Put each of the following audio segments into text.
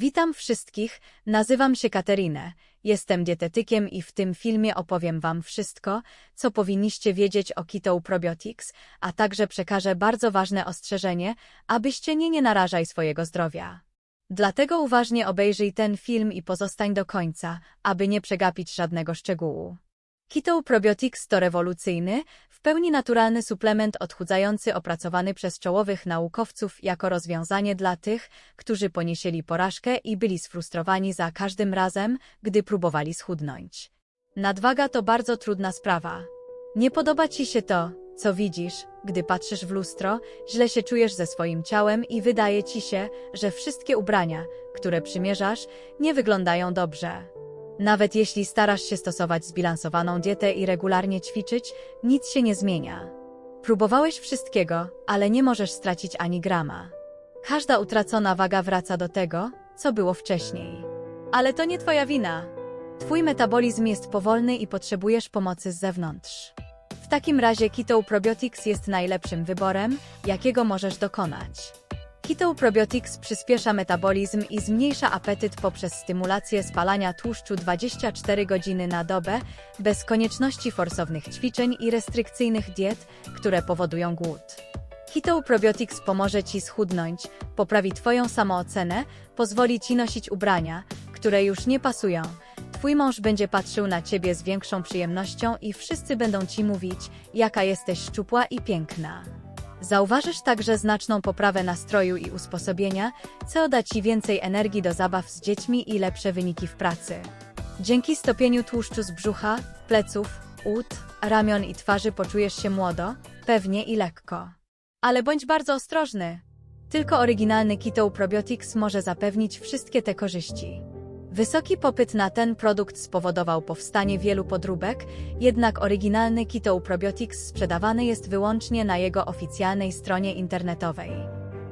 Witam wszystkich, nazywam się Katerinę, jestem dietetykiem i w tym filmie opowiem Wam wszystko, co powinniście wiedzieć o Keto Probiotics, a także przekażę bardzo ważne ostrzeżenie, abyście nie nie narażaj swojego zdrowia. Dlatego uważnie obejrzyj ten film i pozostań do końca, aby nie przegapić żadnego szczegółu. Keto Probiotics to rewolucyjny, pełni naturalny suplement odchudzający opracowany przez czołowych naukowców jako rozwiązanie dla tych, którzy poniesieli porażkę i byli sfrustrowani za każdym razem, gdy próbowali schudnąć. Nadwaga to bardzo trudna sprawa. Nie podoba ci się to, co widzisz, gdy patrzysz w lustro, źle się czujesz ze swoim ciałem i wydaje ci się, że wszystkie ubrania, które przymierzasz, nie wyglądają dobrze. Nawet jeśli starasz się stosować zbilansowaną dietę i regularnie ćwiczyć, nic się nie zmienia. Próbowałeś wszystkiego, ale nie możesz stracić ani grama. Każda utracona waga wraca do tego, co było wcześniej. Ale to nie twoja wina. Twój metabolizm jest powolny i potrzebujesz pomocy z zewnątrz. W takim razie Keto Probiotics jest najlepszym wyborem, jakiego możesz dokonać. Keto Probiotics przyspiesza metabolizm i zmniejsza apetyt poprzez stymulację spalania tłuszczu 24 godziny na dobę, bez konieczności forsownych ćwiczeń i restrykcyjnych diet, które powodują głód. Keto Probiotics pomoże Ci schudnąć, poprawi Twoją samoocenę, pozwoli Ci nosić ubrania, które już nie pasują. Twój mąż będzie patrzył na Ciebie z większą przyjemnością i wszyscy będą Ci mówić, jaka jesteś szczupła i piękna. Zauważysz także znaczną poprawę nastroju i usposobienia, co da Ci więcej energii do zabaw z dziećmi i lepsze wyniki w pracy. Dzięki stopieniu tłuszczu z brzucha, pleców, ud, ramion i twarzy poczujesz się młodo, pewnie i lekko. Ale bądź bardzo ostrożny. Tylko oryginalny Keto Probiotics może zapewnić wszystkie te korzyści. Wysoki popyt na ten produkt spowodował powstanie wielu podróbek, jednak oryginalny Keto Probiotics sprzedawany jest wyłącznie na jego oficjalnej stronie internetowej.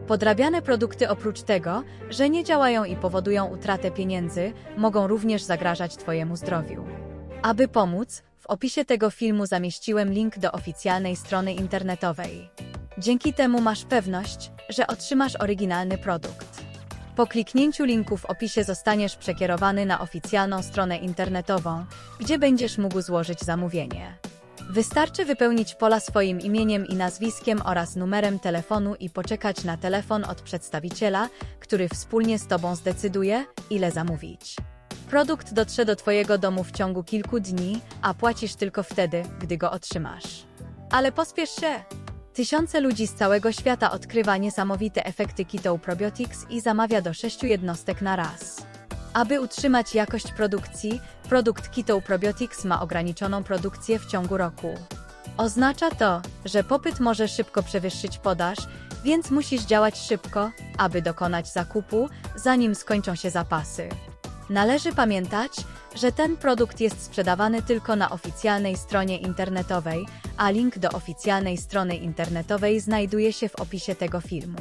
Podrabiane produkty oprócz tego, że nie działają i powodują utratę pieniędzy, mogą również zagrażać Twojemu zdrowiu. Aby pomóc, w opisie tego filmu zamieściłem link do oficjalnej strony internetowej. Dzięki temu masz pewność, że otrzymasz oryginalny produkt. Po kliknięciu linku w opisie zostaniesz przekierowany na oficjalną stronę internetową, gdzie będziesz mógł złożyć zamówienie. Wystarczy wypełnić pola swoim imieniem i nazwiskiem oraz numerem telefonu i poczekać na telefon od przedstawiciela, który wspólnie z Tobą zdecyduje, ile zamówić. Produkt dotrze do Twojego domu w ciągu kilku dni, a płacisz tylko wtedy, gdy go otrzymasz. Ale pospiesz się! Tysiące ludzi z całego świata odkrywa niesamowite efekty Keto Probiotics i zamawia do sześciu jednostek na raz. Aby utrzymać jakość produkcji, produkt Keto Probiotics ma ograniczoną produkcję w ciągu roku. Oznacza to, że popyt może szybko przewyższyć podaż, więc musisz działać szybko, aby dokonać zakupu, zanim skończą się zapasy. Należy pamiętać, że ten produkt jest sprzedawany tylko na oficjalnej stronie internetowej, a link do oficjalnej strony internetowej znajduje się w opisie tego filmu.